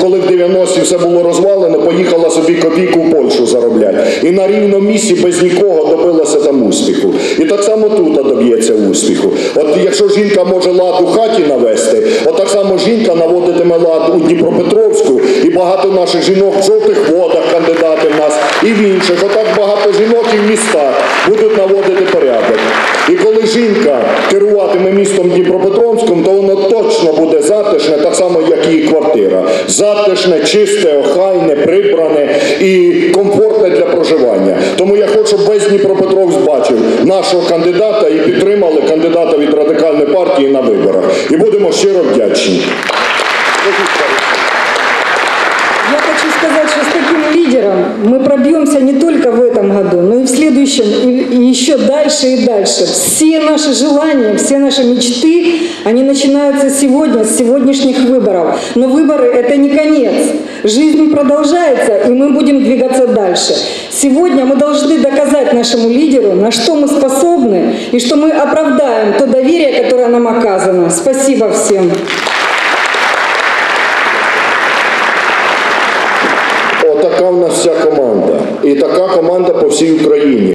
коли в 90-ті все було розвалено, поїхала собі копійку в Польщу заробляти. І на рівному місці без нікого добилася там успіху. І так само тут доб'ється успіху. От якщо жінка може лад у хаті навести, от так само жінка наводитиме лад у Дніпропетровську, і багато наших жінок в жовтих водах кандидати в нас, і в інших. Отак багато жінок і в містах будуть наводити жінка керуватиме містом Дніпропетровським, то воно точно буде затишне, так само, як її квартира. Затишне, чисте, охайне, прибране і комфортне для проживання. Тому я хочу, щоб весь Дніпропетровськ бачив нашого кандидата і підтримали кандидата від радикальної партії на виборах. І будемо щиро вдячні. Я хочу сказать, что с таким лидером мы пробьемся не этом году, но и в следующем, и, еще дальше и дальше. Все наши желания, все наши мечты, они начинаются сегодня, с сегодняшних выборов. Но выборы – это не конец. Жизнь продолжается, и мы будем двигаться дальше. Сегодня мы должны доказать нашему лидеру, на что мы способны, и что мы оправдаем то доверие, которое нам оказано. Спасибо всем. Отака в нас вся. І така команда по всій Україні.